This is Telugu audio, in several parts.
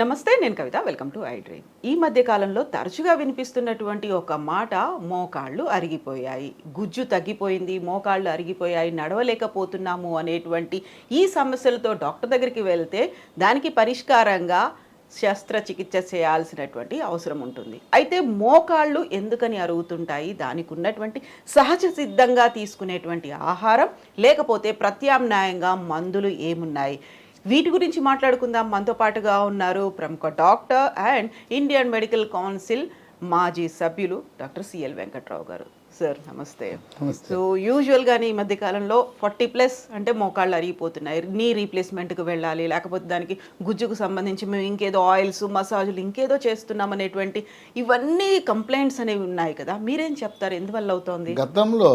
నమస్తే నేను Kavitha. Welcome to I dream. ఈ మధ్య కాలంలో తరచుగా వినిపిస్తున్నటువంటి ఒక మాట మోకాళ్ళు అరిగిపోయాయి. గుజ్జు తగ్గిపోయింది మోకాళ్ళు అరిగిపోయాయి నడవలేకపోతున్నాము అనేటువంటి ఈ సమస్యలతో డాక్టర్ దగ్గరికి వెళ్తే దానికి పరిష్కారంగా శస్త్రచికిత్స చేయాల్సినటువంటి అవసరం ఉంటుంది. అయితే మోకాళ్ళు ఎందుకని అరుగుతుంటాయి? దానికి ఉన్నటువంటి సహజ సిద్ధంగా తీసుకునేటువంటి ఆహారం లేకపోతే ప్రత్యామ్నాయంగా మందులు ఏమున్నాయి? వీటి గురించి మాట్లాడుకుందాం. మనతో పాటుగా ఉన్నారు ప్రముఖ doctor and Indian Medical Council మాజీ సభ్యులు డాక్టర్ సిఎల్ వెంకట్రావు గారు. సార్ నమస్తే. సో యూజువల్గానే ఈ మధ్య కాలంలో ఫార్టీ ప్లస్ అంటే మోకాళ్ళు అరిగిపోతున్నాయి. నీ రీప్లేస్మెంట్కి వెళ్ళాలి లేకపోతే దానికి గుజ్జుకు సంబంధించి మేము ఇంకేదో ఆయిల్స్ మసాజులు ఇంకేదో చేస్తున్నాం అనేటువంటి ఇవన్నీ కంప్లైంట్స్ అనేవి ఉన్నాయి కదా. మీరేం చెప్తారు? ఎందువల్ల అవుతోంది? గతంలో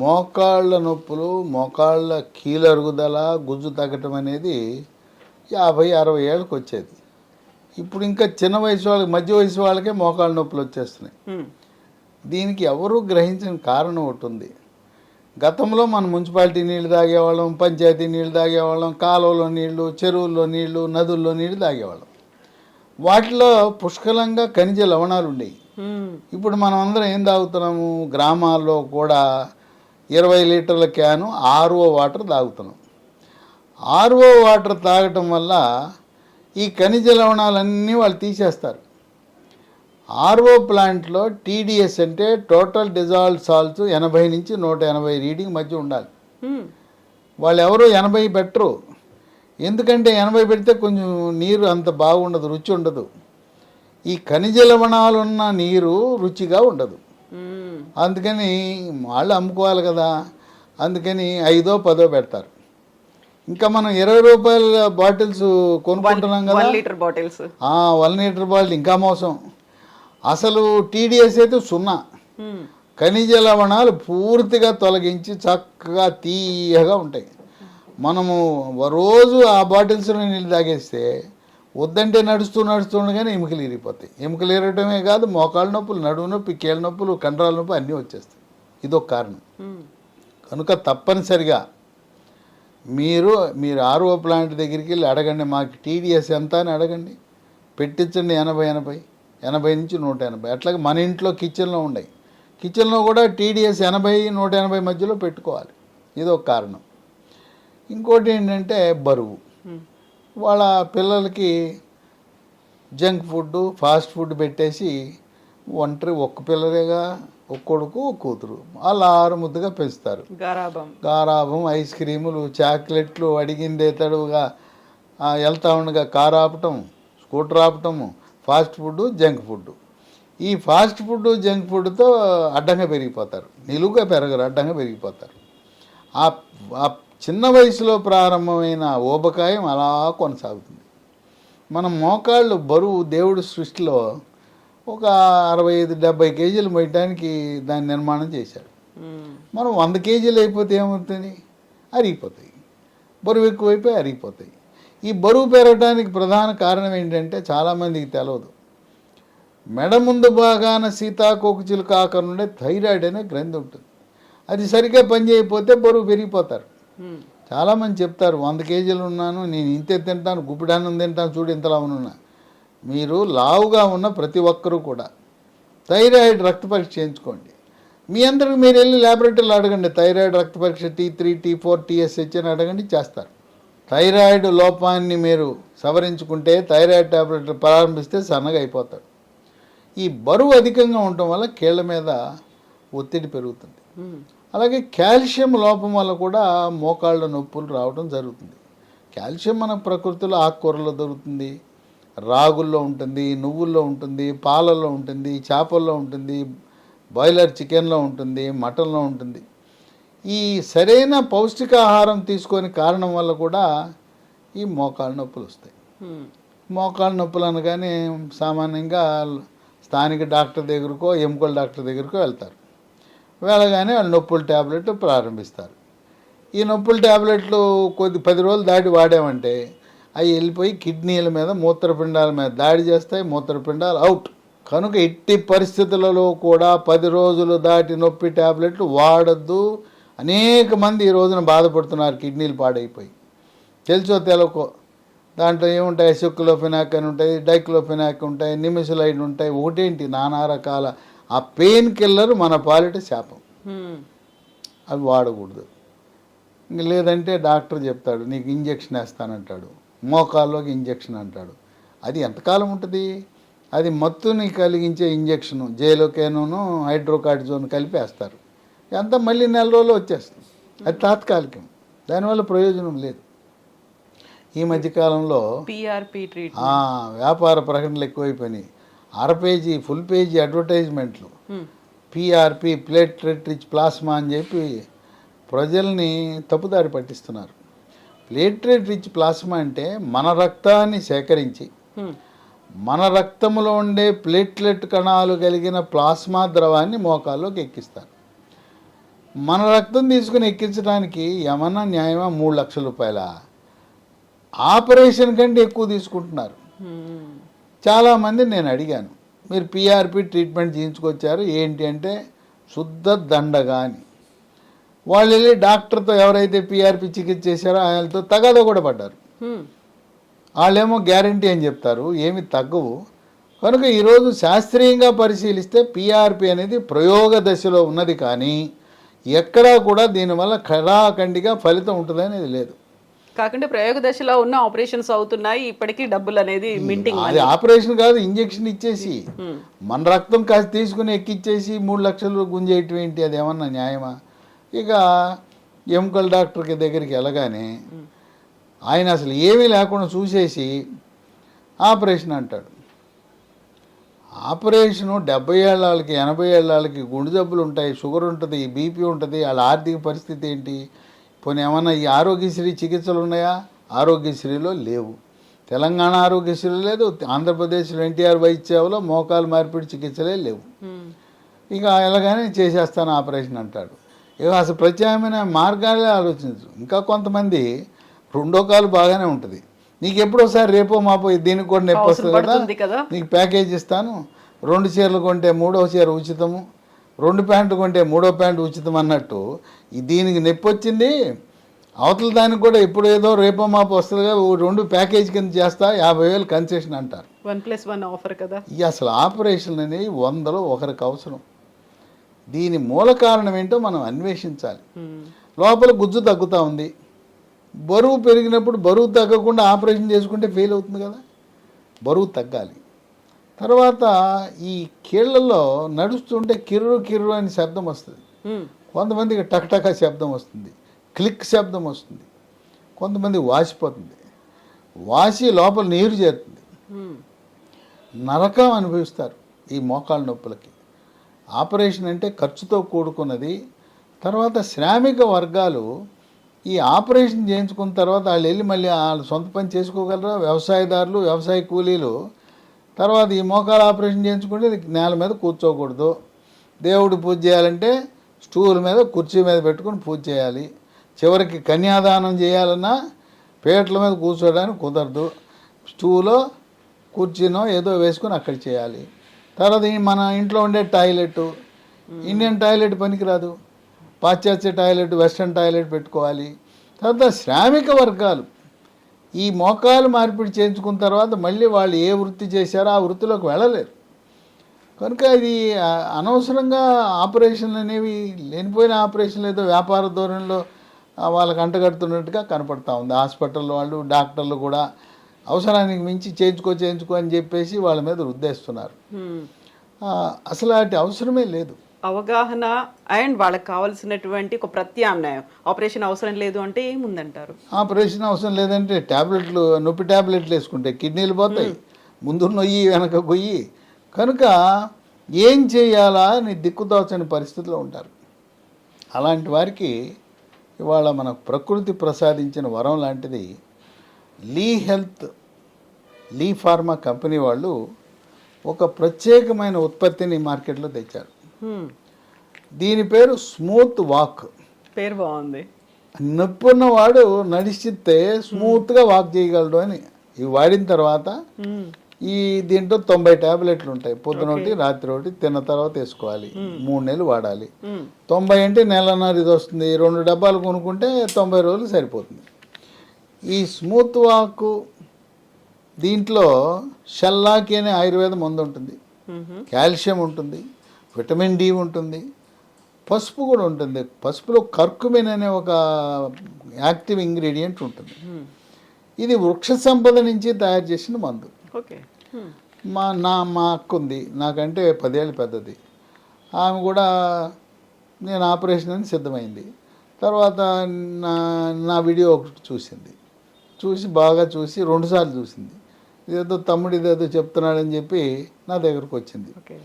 మోకాళ్ళ నొప్పులు మోకాళ్ళ కీలరుగుదల గుజ్జు తగ్గటం అనేది యాభై అరవై ఏళ్ళకి వచ్చేది. ఇప్పుడు ఇంకా చిన్న వయసు వాళ్ళకి మధ్య వయసు వాళ్ళకే మోకాళ్ళ నొప్పులు వచ్చేస్తున్నాయి. దీనికి ఎవరు గ్రహించిన కారణం ఒకటి ఉంది. గతంలో మనం మున్సిపాలిటీ నీళ్ళు తాగేవాళ్ళం పంచాయతీ నీళ్ళు తాగేవాళ్ళం కాలువలో నీళ్ళు చెరువుల్లో నీళ్ళు నదుల్లో నీళ్ళు తాగేవాళ్ళం. వాటిలో పుష్కలంగా ఖనిజ లవణాలు ఉండేవి. ఇప్పుడు మనం అందరం ఏం తాగుతున్నాము? గ్రామాల్లో కూడా ఇరవై లీటర్ల క్యాను ఆర్ఓ వాటర్ తాగుతున్నాం. ఆర్ఓ వాటర్ తాగటం వల్ల ఈ ఖనిజ లవణాలన్నీ వాళ్ళు తీసేస్తారు. ఆర్ఓ ప్లాంట్లో టీడీఎస్ అంటే టోటల్ డిజాల్వ్ సాల్ట్స్ ఎనభై నుంచి నూట ఎనభై రీడింగ్ మధ్య ఉండాలి. వాళ్ళు ఎవరు ఎనభై పెట్టరు. ఎందుకంటే ఎనభై పెడితే కొంచెం నీరు అంత బాగుండదు రుచి ఉండదు. ఈ ఖనిజ లవణాలు ఉన్న నీరు రుచిగా ఉండదు. అందుకని వాళ్ళు అమ్ముకోవాలి కదా. అందుకని ఐదో పదో పెడతారు. ఇంకా మనం ఇరవై రూపాయల బాటిల్స్ కొనుక్కుంటున్నాం కదా. Litre bottles. ఆ, వన్ లీటర్ బాటిల్ ఇంకా మోసం. అసలు టీడీఎస్ అయితే సున్నా. ఖనిజ లవణాలు పూర్తిగా తొలగించి చక్కగా తీయగా ఉంటాయి. మనము రోజు ఆ బాటిల్స్లో నీళ్ళు తాగేస్తే వద్దంటే నడుస్తూ నడుస్తుండగానే ఎముకలు ఇరిగిపోతాయి ఎముకలు ఇరగటమే కాదు మోకాళ్ళ నొప్పులు నడుము నొప్పి కీళ్ళ నొప్పులు కండరాల నొప్పి అన్నీ వచ్చేస్తాయి. ఇదొక కారణం. కనుక తప్పనిసరిగా మీరు మీరు ఆర్ఓ ప్లాంట్ దగ్గరికి వెళ్ళి అడగండి మాకు టీడీఎస్ ఎంత అని అడగండి. పెట్టించండి ఎనభై ఎనభై ఎనభై నుంచి నూట ఎనభై. అట్లాగే మన ఇంట్లో కిచెన్లో ఉన్నాయి కిచెన్లో కూడా టీడీఎస్ ఎనభై నూట ఎనభై మధ్యలో పెట్టుకోవాలి. ఇది ఒక కారణం. ఇంకోటి ఏంటంటే బరువు. వాళ్ళ పిల్లలకి జంక్ ఫుడ్ ఫాస్ట్ ఫుడ్ పెట్టేసి ఒంటరి ఒక్క పిల్లలేగా ఒక్క కొడుకు ఒక కూతురు. వాళ్ళు ఆరు ముద్దుగా పెంచుతారు. గారాబం గారాబం ఐస్ క్రీములు చాక్లెట్లు అడిగిందే తడువుగా వెళ్తా ఉండగా కారు ఆపటం స్కూటర్ ఆపటము ఫాస్ట్ ఫుడ్ జంక్ ఫుడ్ ఈ ఫాస్ట్ ఫుడ్ జంక్ ఫుడ్తో అడ్డంగా పెరిగిపోతారు. నిలువుగా పెరగరు అడ్డంగా పెరిగిపోతారు. ఆ చిన్న వయసులో ప్రారంభమైన ఊబకాయం అలా కొనసాగుతుంది. మన మోకాళ్ళు బరువు దేవుడి సృష్టిలో ఒక అరవై ఐదు డెబ్బై కేజీలు మోయటానికి దాన్ని నిర్మాణం చేశాడు. మనం వంద కేజీలు అయిపోతే ఏమవుతుంది? అరిగిపోతాయి. బరువు ఎక్కువైపోయి అరిగిపోతాయి. ఈ బరువు పెరగడానికి ప్రధాన కారణం ఏంటంటే చాలామందికి తెలియదు మెడ ముందు భాగాన సీతాకోకు చిలుక ఆకారం ఉండే థైరాయిడ్ అనే గ్రంథి ఉంటుంది. అది సరిగ్గా పనిచేయకపోతే బరువు పెరిగిపోతారు. చాలామంది చెప్తారు వంద కేజీలు ఉన్నాను నేను ఇంతే తింటాను గుప్పిడాన్నం తింటాను చూడు ఇంతలా ఉన్నా మీరు లావుగా ఉన్న ప్రతి ఒక్కరూ కూడా థైరాయిడ్ రక్త పరీక్ష చేయించుకోండి. మీ అందరికి మీరు వెళ్ళి ల్యాబొరేటరీలో అడగండి థైరాయిడ్ రక్త పరీక్ష T three T four TSH అని అడగండి చేస్తారు. థైరాయిడ్ లోపాన్ని మీరు సవరించుకుంటే థైరాయిడ్ ట్యాబ్లెట్ ప్రారంభిస్తే సన్నగా అయిపోతారు ఈ బరువు అధికంగా ఉండటం వల్ల కీళ్ళ మీద ఒత్తిడి పెరుగుతుంది. అలాగే కాల్షియం లోపం వల్ల కూడా మోకాళ్ళ నొప్పులు రావడం జరుగుతుంది. కాల్షియం మన ప్రకృతిలో ఆకుకూరలో దొరుకుతుంది. రాగుల్లో ఉంటుంది నువ్వుల్లో ఉంటుంది పాలల్లో ఉంటుంది చేపల్లో ఉంటుంది బాయిలర్ చికెన్లో ఉంటుంది మటన్లో ఉంటుంది. ఈ సరైన పౌష్టికాహారం తీసుకొని కారణం వల్ల కూడా ఈ మోకాళ్ళ నొప్పులు వస్తాయి. మోకాళ్ళ నొప్పులు అనగానే సామాన్యంగా స్థానిక డాక్టర్ దగ్గరకో ఎముకల డాక్టర్ దగ్గరకో వెళ్తారు. వెళ్ళగానే వాళ్ళు నొప్పుల ట్యాబ్లెట్ ప్రారంభిస్తారు. ఈ నొప్పుల ట్యాబ్లెట్లు కొద్ది పది రోజులు దాటి వాడామంటే అవి వెళ్ళిపోయి కిడ్నీల మీద మూత్రపిండాల మీద దాడి చేస్తాయి మూత్రపిండాలు అవుట్. కనుక ఎట్టి పరిస్థితులలో కూడా పది రోజులు దాటి నొప్పి ట్యాబ్లెట్లు వాడద్దు. అనేక మంది ఈ రోజున బాధపడుతున్నారు కిడ్నీలు పాడైపోయి. తెలుసో తెలకో? దాంట్లో ఏముంటాయి? ఎసోక్లోఫినాక్ అని ఉంటాయి డైక్లోఫినాక్ ఉంటాయి నిమిసలైడ్ ఉంటాయి. ఒకటేంటి? నానా రకాల ఆ పెయిన్ కిల్లర్ మన పాలిట శాపం. అవి వాడకూడదు. ఇంక లేదంటే డాక్టర్ చెప్తాడు నీకు ఇంజెక్షన్ వేస్తానంటాడు మోకాల్లోకి ఇంజెక్షన్ అంటాడు. అది ఎంతకాలం ఉంటుంది? అది మత్తుని కలిగించే ఇంజెక్షను జైలోకేనూను హైడ్రోకార్టిజోన్ కలిపి వేస్తారు. ఎంత మళ్ళీ నెల రోజులు వచ్చేస్తుంది. అది తాత్కాలికం. దానివల్ల ప్రయోజనం లేదు. ఈ మధ్యకాలంలో వ్యాపార ప్రకటనలు ఎక్కువైపోయినాయి. అర పేజీ ఫుల్ పేజీ అడ్వర్టైజ్మెంట్లు. పిఆర్పి ప్లేట్లెట్ రిచ్ ప్లాస్మా అని చెప్పి ప్రజల్ని తప్పుదారి పట్టిస్తున్నారు ప్లేట్లెట్ రిచ్ ప్లాస్మా అంటే మన రక్తాన్ని సేకరించి. మన రక్తంలో ఉండే ప్లేట్లెట్ కణాలు కలిగిన ప్లాస్మా ద్రవాన్ని మోకాల్లోకి ఎక్కిస్తారు మన రక్తం తీసుకుని ఎక్కించడానికి ఏమన్నా న్యాయమా మూడు లక్షల రూపాయల ఆపరేషన్ కంటే ఎక్కువ తీసుకుంటున్నారు. చాలామంది నేను అడిగాను మీరు పిఆర్పి ట్రీట్మెంట్ చేయించుకొచ్చారు ఏంటి అంటే శుద్ధ దండగా అని. వాళ్ళు వెళ్ళి డాక్టర్తో ఎవరైతే పిఆర్పి చికిత్స చేశారో ఆయనతో తగాద కూడా పడ్డారు. వాళ్ళేమో గ్యారంటీ అని చెప్తారు ఏమి తగ్గవు. కనుక ఈరోజు శాస్త్రీయంగా పరిశీలిస్తే పిఆర్పి అనేది ప్రయోగ దశలో ఉన్నది కానీ ఎక్కడా కూడా దీనివల్ల ఖడాఖండిగా ఫలితం ఉంటుందనేది లేదు. కాకుంటే ప్రయోగ దశలో ఉన్న ఆపరేషన్స్ అవుతున్నాయి. ఇప్పటికీ డబ్బులు అనేది మింటింగ్ అది ఆపరేషన్ కాదు ఇంజెక్షన్ ఇచ్చేసి. మన రక్తం కాస్త తీసుకుని ఎక్కిచ్చేసి మూడు లక్షలు గుంజేయటం ఏంటి? అది ఏమన్నా న్యాయమా? ఇక ఎముకల డాక్టర్కి దగ్గరికి వెళ్ళగానే ఆయన అసలు ఏమీ లేకుండా చూసేసి ఆపరేషన్ అంటాడు. ఆపరేషను డెబ్బై ఏళ్ళ వాళ్ళకి ఎనభై ఏళ్ళ వాళ్ళకి గుండె జబ్బులు ఉంటాయి షుగర్ ఉంటుంది బీపీ ఉంటుంది వాళ్ళ ఆర్థిక పరిస్థితి ఏంటి? పోనీ ఏమన్నా ఈ ఆరోగ్యశ్రీ చికిత్సలు ఉన్నాయా? ఆరోగ్యశ్రీలో లేవు. తెలంగాణ ఆరోగ్యశ్రీ లేదు ఆంధ్రప్రదేశ్లో ఎన్టీఆర్ వైద్యసేవలో మోకాలు మార్పిడి చికిత్సలే లేవు. ఇక ఎలాగనే చేసేస్తాను ఆపరేషన్ అంటాడు. ఇక అసలు ప్రత్యామ్నాయ మార్గాలే ఆలోచించు ఇంకా కొంతమంది రెండో కాలు బాగానే ఉంటుంది. నీకు ఎప్పుడోసారి రేపో మాపో దీనికి కూడా నొప్పి వస్తుంది కదా. నీకు ప్యాకేజ్ ఇస్తాను. రెండు చీరలు కొంటే మూడో చీర ఉచితము. రెండు ప్యాంట్లు కొంటే మూడో ప్యాంటు ఉచితం అన్నట్టు దీనికి నొప్పి వచ్చింది అవతల దానికి కూడా ఇప్పుడు ఏదో రేపో మాపో వస్తుందిగా రెండు ప్యాకేజ్ కింద చేస్తా యాభై వేలు కన్సెషన్ అంటారు. వన్ ప్లస్ వన్ ఆఫర్ కదా. అసలు ఆపరేషన్ అనేవి వందలో ఒకరికి అవసరం. దీని మూల కారణం ఏంటో మనం అన్వేషించాలి. లోపల గుజ్జు తగ్గుతూ ఉంది. బరువు పెరిగినప్పుడు బరువు తగ్గకుండా ఆపరేషన్ చేసుకుంటే ఫెయిల్ అవుతుంది కదా. బరువు తగ్గాలి. తర్వాత ఈ కీళ్ళల్లో నడుస్తుంటే కిర్రు కిర్రు అని శబ్దం వస్తుంది. కొంతమందికి టక్టక శబ్దం వస్తుంది. క్లిక్ శబ్దం వస్తుంది. కొంతమంది వాసిపోతుంది. వాసి లోపల నీరు చేరుతుంది. నరకం అనుభవిస్తారు ఈ మోకాళ్ళ నొప్పులకి. ఆపరేషన్ అంటే ఖర్చుతో కూడుకున్నది. తర్వాత శ్రామిక వర్గాలు ఈ ఆపరేషన్ చేయించుకున్న తర్వాత వాళ్ళు వెళ్ళి మళ్ళీ వాళ్ళు సొంత పని చేసుకోగలరా? వ్యవసాయదారులు వ్యవసాయ కూలీలు తర్వాత ఈ మోకాలు ఆపరేషన్ చేయించుకుంటే నేల మీద కూర్చోకూడదు. దేవుడు పూజ చేయాలంటే స్టూల్ మీద కుర్చీ మీద పెట్టుకుని పూజ చేయాలి. చివరికి కన్యాదానం చేయాలన్నా పేటల మీద కూర్చోడానికి కుదరదు. స్టూలో కుర్చీనో ఏదో వేసుకుని అక్కడ చేయాలి. తర్వాత మన ఇంట్లో ఉండే టాయిలెట్ ఇండియన్ టాయిలెట్ పనికిరాదు. పాశ్చాత్య టాయిలెట్ వెస్ట్రన్ టాయిలెట్ పెట్టుకోవాలి. తర్వాత శ్రామిక వర్గాలు. ఈ మోకాలు మార్పిడి చేయించుకున్న తర్వాత మళ్ళీ వాళ్ళు ఏ వృత్తి చేశారో ఆ వృత్తిలోకి వెళ్ళలేరు. కనుక ఇది అనవసరంగా ఆపరేషన్లు అనేవి లేనిపోయిన ఆపరేషన్లు ఏదో వ్యాపార ధోరణిలో వాళ్ళకి అంటగడుతున్నట్టుగా కనపడతా ఉంది. హాస్పిటల్ వాళ్ళు డాక్టర్లు కూడా అవసరానికి మించి చేయించుకో చేయించుకో అని చెప్పేసి వాళ్ళ మీద రుద్దేస్తున్నారు. అసలు వాటి అవసరమే లేదు. అవగాహన అండ్ వాళ్ళకి కావాల్సినటువంటి ఒక ప్రత్యామ్నాయం. ఆపరేషన్ అవసరం లేదు అంటే ఏముందంటారు? ఆపరేషన్ అవసరం లేదంటే ట్యాబ్లెట్లు నొప్పి ట్యాబ్లెట్లు వేసుకుంటే కిడ్నీలు పోతాయి. ముందు నొయ్యి వెనక గొయ్యి. కనుక ఏం చేయాలా అని దిక్కుదోచని పరిస్థితిలో ఉంటారు. అలాంటి వారికి ఇవాళ మన ప్రకృతి ప్రసాదించిన వరం లాంటిది Lee Health Lee Pharma company వాళ్ళు ఒక ప్రత్యేకమైన ఉత్పత్తిని మార్కెట్లో తెచ్చారు. దీని పేరు స్మూత్ వాక్. పేరు బాగుంది. నొప్పి ఉన్నవాడు నడిచితే స్మూత్గా వాక్ చేయగలడు అని. ఇవి వాడిన తర్వాత హ్మ్. ఈ దీంట్లో తొంభై ట్యాబ్లెట్లు ఉంటాయి. పొద్దున ఒకటి రాత్రి ఒకటి తిన్న తర్వాత వేసుకోవాలి. మూడు నెలలు వాడాలి. తొంభై అంటే నెలన్నర ఇది వస్తుంది. రెండు డబ్బాలు కొనుక్కుంటే తొంభై రోజులు సరిపోతుంది. ఈ స్మూత్ వాక్ దీంట్లో షల్లాకి అనే ఆయుర్వేద మందు ఉంటుంది. కాల్షియం ఉంటుంది. విటమిన్ డి ఉంటుంది పసుపు కూడా ఉంటుంది. పసుపులో కర్కుమిన్ అనే ఒక యాక్టివ్ ఇంగ్రీడియంట్ ఉంటుంది. ఇది వృక్ష సంపద నుంచి తయారు చేసిన మందు. మా నా మా అక్క ఉంది. నాకంటే పదేళ్ళు పెద్దది. ఆమె కూడా నేను ఆపరేషన్ అని సిద్ధమైంది. తర్వాత నా నా వీడియో ఒకటి చూసింది. చూసి బాగా చూసి రెండుసార్లు చూసింది. ఇదేదో తమ్ముడు ఇదేదో చెప్తున్నాడని చెప్పి నా దగ్గరకు వచ్చింది. ఓకే.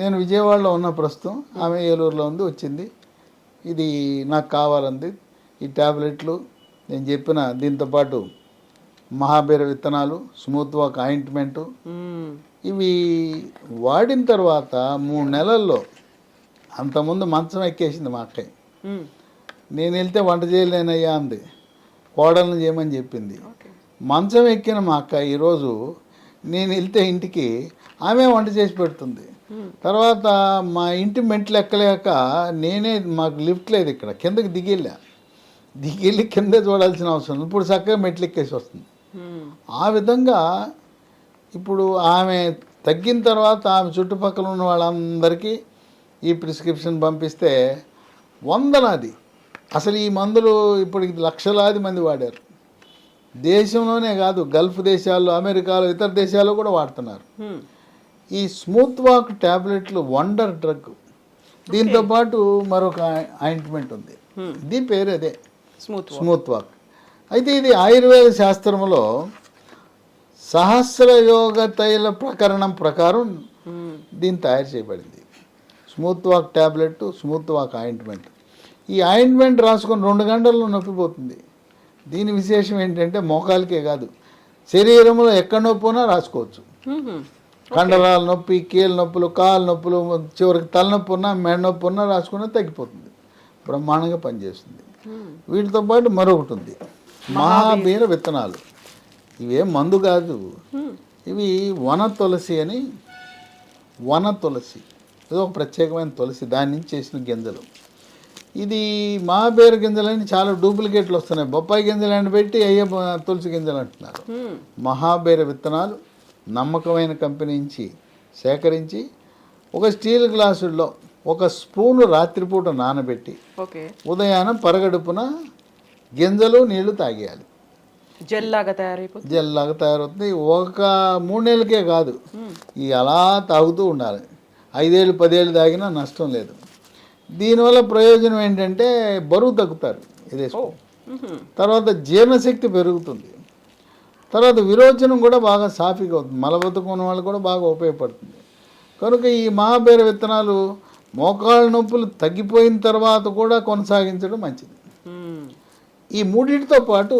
నేను విజయవాడలో ఉన్న ప్రస్తుతం ఆమె ఏలూరులో ఉంది వచ్చింది. ఇది నాకు కావాలంది. ఈ ట్యాబ్లెట్లు నేను చెప్పిన దీంతోపాటు మహాబీర విత్తనాలు స్మూత్ వాక్ ఆయింట్మెంటు. ఇవి వాడిన తర్వాత మూడు నెలల్లో అంతకుముందు మంచం ఎక్కేసింది మా అక్కయ్య. నేను వెళ్తే వంట చేయలేనయ్యా అంది. కోడలను చేయమని చెప్పింది. మంచం ఎక్కిన మా అక్క ఈరోజు నేను వెళ్తే ఇంటికి ఆమె వంట చేసి పెడుతుంది. తర్వాత మా ఇంటి మెట్లు ఎక్కలేక నేనే మాకు లిఫ్ట్ లేదు ఇక్కడ కిందకి దిగిళ్ళా దిగిళ్ళి కింద చూడాల్సిన అవసరం. ఇప్పుడు చక్కగా మెట్లు ఎక్కేసి వస్తుంది మ్మ్. ఆ విధంగా ఇప్పుడు ఆమె తగ్గిన తర్వాత ఆమె చుట్టుపక్కల ఉన్న వాళ్ళందరికీ ఈ ప్రిస్క్రిప్షన్ పంపిస్తే వందలాది అసలు ఈ మందులు ఇప్పటికి లక్షలాది మంది వాడారు దేశంలోనే కాదు గల్ఫ్ దేశాల్లో అమెరికాలో ఇతర దేశాల్లో కూడా వాడుతున్నారు మ్మ్. ఈ స్మూత్ వాక్ ట్యాబ్లెట్లు వండర్ డ్రగ్. దీంతో పాటు మరొక ఆయింట్మెంట్ ఉంది. దీని పేరు అదే. స్మూత్. Smooth walk. అయితే ఇది ఆయుర్వేద శాస్త్రంలో సహస్ర యోగ తైల ప్రకరణం ప్రకారం. దీన్ని తయారు చేయబడింది. Smooth walk tablet smooth walk ointment. ఈ ఆయింట్మెంట్ రాసుకొని రెండు గంటల్లో నొప్పి పోతుంది దీని విశేషం ఏంటంటే మోకాలకే కాదు. శరీరంలో ఎక్కడ నొప్పి ఉన్నా రాసుకోవచ్చు. కండరాల నొప్పి కీళ్ళ నొప్పులు కాళ్ళ నొప్పులు చివరికి తలనొప్పి ఉన్నా మెడ నొప్పి ఉన్నా రాసుకున్నా తగ్గిపోతుంది. బ్రహ్మాండంగా పనిచేస్తుంది. మ్మ్. వీటితో పాటు మరొకటి ఉంది. మహాబీర. విత్తనాలు. ఇవేం మందు కాదు. మ్మ్. ఇవి వన తులసి అని వన తులసి. ఇది ఒక ప్రత్యేకమైన తులసి దాని నుంచి చేసిన గింజలు. ఇది మహాబీర గింజలని చాలా డూప్లికేట్లు వస్తున్నాయి. బొప్పాయి గింజలు పెట్టి అయ్యే తులసి గింజలు అంటున్నారు. మ్మ్. మహాబీర విత్తనాలు. నమ్మకమైన కంపెనీ నుంచి సేకరించి ఒక స్టీల్ గ్లాసుల్లో ఒక స్పూను రాత్రిపూట నానబెట్టి ఓకే. ఉదయాన పరగడుపున గింజలు నీళ్ళు తాగేయాలి. జెల్ లాగా తయారైపోతుంది. జెల్లాగా తయారవుతుంది. ఒక మూడు నెలలకే కాదు. ఈ అలా తాగుతూ ఉండాలి. ఐదేళ్ళు పదేళ్ళు తాగినా నష్టం లేదు. దీనివల్ల ప్రయోజనం ఏంటంటే బరువు తగ్గుతారు. ఇది. తర్వాత జీర్ణశక్తి పెరుగుతుంది. తర్వాత విరోచనం కూడా బాగా సాఫీగా అవుతుంది. మలబద్ధకం ఉన్న వాళ్ళు కూడా బాగా ఉపయోగపడుతుంది. కనుక ఈ మహాబేర విత్తనాలు మోకాళ్ళ నొప్పులు తగ్గిపోయిన తర్వాత కూడా కొనసాగించడం మంచిది. ఈ మూడింటితో పాటు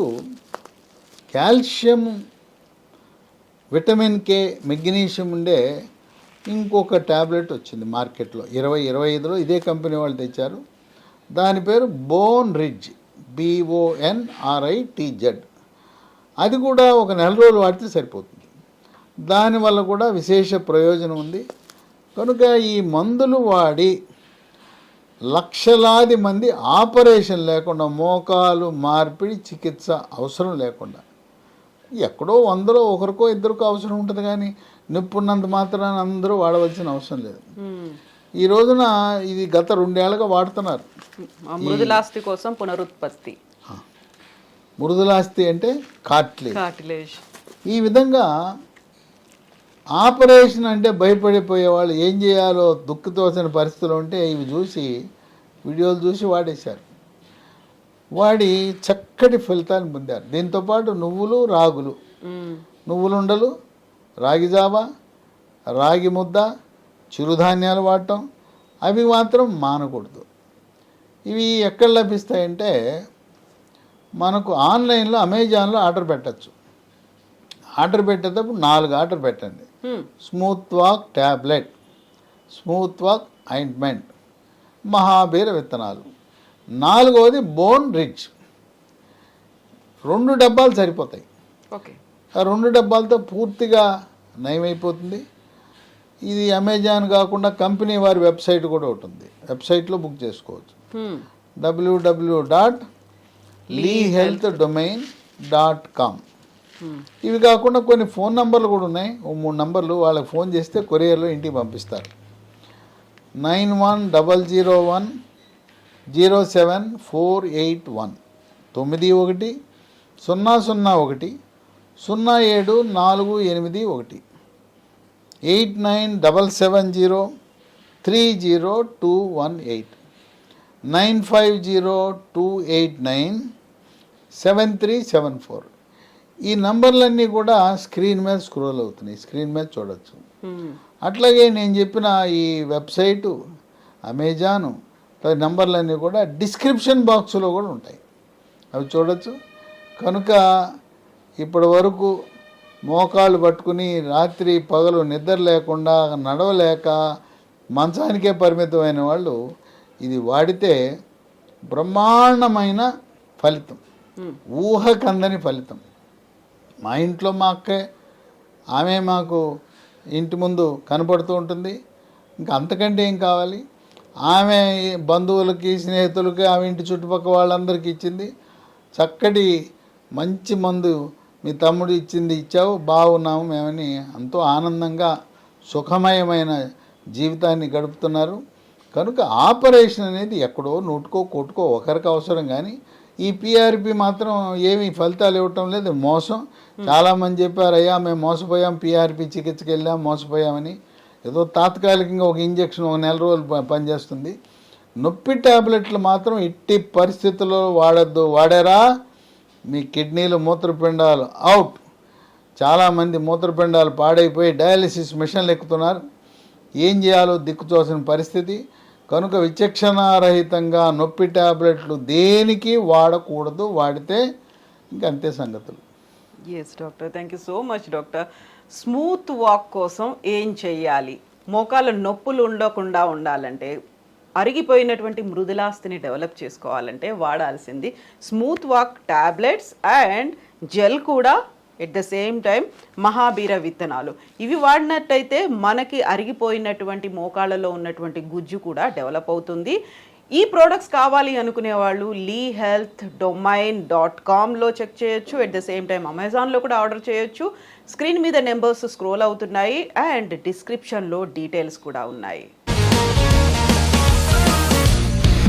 కాల్షియం విటమిన్ కే మెగ్నీషియం ఉండే ఇంకొక ట్యాబ్లెట్ వచ్చింది మార్కెట్లో. ఇరవై ఇరవై ఐదులో ఇదే కంపెనీ వాళ్ళు తెచ్చారు. దాని పేరు బోన్ రిడ్జ్ బిఓఎన్ఆర్ఐ టీజెడ్ అది కూడా ఒక నెల రోజులు వాడితే సరిపోతుంది. దానివల్ల కూడా విశేష ప్రయోజనం ఉంది. కనుక ఈ మందులు వాడి లక్షలాది మంది ఆపరేషన్ లేకుండా మోకాలు మార్పిడి చికిత్స అవసరం లేకుండా ఎక్కడో వందలో ఒకరికో ఇద్దరికో అవసరం ఉంటుంది కానీ నొప్పి ఉన్నంత మాత్రాన అందరూ వాడవలసిన అవసరం లేదు. ఈ రోజున ఇది గత రెండేళ్ళుగా వాడుతున్నారు. మృదులాస్తి కోసం పునరుత్పత్తి. మృదులాస్తి అంటే కాట్లీ. కార్టిలేజ్ ఈ విధంగా ఆపరేషన్ అంటే భయపడిపోయే వాళ్ళు ఏం చేయాలో దుఃఖతోసిన పరిస్థితులు ఉంటే ఇవి చూసి వీడియోలు చూసి వాడేశారు. వాడి చక్కటి ఫలితాన్ని పొందారు. దీంతోపాటు నువ్వులు రాగులు. నువ్వులుండలు రాగి జావ రాగి ముద్ద చిరుధాన్యాలు వాడటం అవి మాత్రం మానకూడదు. ఇవి ఎక్కడ లభిస్తాయంటే మనకు ఆన్లైన్లో అమెజాన్లో ఆర్డర్ పెట్టచ్చు. ఆర్డర్ పెట్టేటప్పుడు నాలుగు ఆర్డర్ పెట్టండి. Smooth walk tablet smooth walk ointment మహాబీర విత్తనాలు. నాలుగవది బోన్ రిచ్. రెండు డబ్బాలు సరిపోతాయి. ఓకే. ఆ రెండు డబ్బాలతో పూర్తిగా నయమైపోతుంది. ఇది అమెజాన్ కాకుండా కంపెనీ వారి వెబ్సైట్ కూడా ఒకటి ఉంది. వెబ్సైట్లో బుక్ చేసుకోవచ్చు. WWW dot Lee Health domain dot com ఇవి కాకుండా కొన్ని ఫోన్ నంబర్లు కూడా ఉన్నాయి. ఓ మూడు నంబర్లు వాళ్ళకి ఫోన్ చేస్తే కొరియర్లో ఇంటికి పంపిస్తారు. Nine one double zero one zero seven four eight one తొమ్మిది ఒకటి సున్నా సున్నా ఒకటి సున్నా ఏడు నాలుగు ఎనిమిది ఒకటి. Eight nine double seven zero three zero two one eight. Nine five zero two eight nine seven three seven four ఈ నంబర్లన్నీ కూడా స్క్రీన్ మీద స్క్రోల్ అవుతున్నాయి. స్క్రీన్ మీద చూడొచ్చు. మ్మ్. అట్లాగే నేను చెప్పిన ఈ వెబ్సైటు అమెజాను నంబర్లన్నీ కూడా డిస్క్రిప్షన్ బాక్స్లో కూడా ఉంటాయి. అవి చూడొచ్చు. కనుక ఇప్పటి వరకు మోకాళ్ళు పట్టుకుని రాత్రి పగలు నిద్ర లేకుండా నడవలేక మంచానికే పరిమితమైన వాళ్ళు ఇది వాడితే బ్రహ్మాండమైన ఫలితం. ఊహకందని ఫలితం. మా ఇంట్లో మా అక్కే ఆమె మాకు ఇంటి ముందు కనపడుతూ ఉంటుంది. ఇంకా అంతకంటే ఏం కావాలి? ఆమె బంధువులకి స్నేహితులకి ఆమె ఇంటి చుట్టుపక్కల వాళ్ళందరికీ ఇచ్చింది. చక్కటి మంచి మందు మీ తమ్ముడు ఇచ్చింది ఇచ్చావు బాగున్నాము మేమని ఎంతో ఆనందంగా సుఖమయమైన జీవితాన్ని గడుపుతున్నారు. కనుక ఆపరేషన్ అనేది ఎక్కడో నూటుకో కొట్టుకో ఒకరికి అవసరం కానీ ఈ పిఆర్పి మాత్రం ఏమీ ఫలితాలు ఇవ్వటం లేదు. మోసం. చాలామంది చెప్పారు అయ్యా మేము మోసపోయాం పిఆర్పి చికిత్సకి వెళ్ళాం మోసపోయామని. ఏదో తాత్కాలికంగా ఒక ఇంజక్షన్ ఒక నెల రోజులు పనిచేస్తుంది. నొప్పి టాబ్లెట్లు మాత్రం ఇట్టి పరిస్థితుల్లో వాడద్దు. వాడారా? మీ కిడ్నీలు మూత్రపిండాలు అవుట్. చాలామంది మూత్రపిండాలు పాడైపోయి డయాలిసిస్ మిషన్లు ఎక్కుతున్నారు. ఏం చేయాలో దిక్కుచోసిన పరిస్థితి. కనుక విచక్షణారహితంగా నొప్పి టాబ్లెట్లు దేనికి వాడకూడదు వాడితే ఇంకంతే సంగతులు. Yes doctor thank you so much doctor smooth walk కోసం ఏం చెయ్యాలి? మోకాల నొప్పులు ఉండకుండా ఉండాలంటే అరిగిపోయినటువంటి మృదులాస్థిని డెవలప్ చేసుకోవాలంటే వాడాల్సింది smooth walk tablets and gel కూడా ఎట్ ద సేమ్ టైం మహాబీర విత్తనాలు. ఇవి వాడినట్టయితే మనకి అరిగిపోయినటువంటి మోకాళ్ళలో ఉన్నటువంటి గుజ్జు కూడా డెవలప్ అవుతుంది. ఈ ప్రోడక్ట్స్ కావాలి అనుకునే వాళ్ళు లీ హెల్త్ డొమైన్ డాట్ కామ్లో చెక్ చేయొచ్చు ఎట్ ద సేమ్ టైం అమెజాన్లో కూడా ఆర్డర్ చేయొచ్చు. స్క్రీన్ మీద నెంబర్స్ స్క్రోల్ అవుతున్నాయి. అండ్ డిస్క్రిప్షన్లో డీటెయిల్స్ కూడా ఉన్నాయి.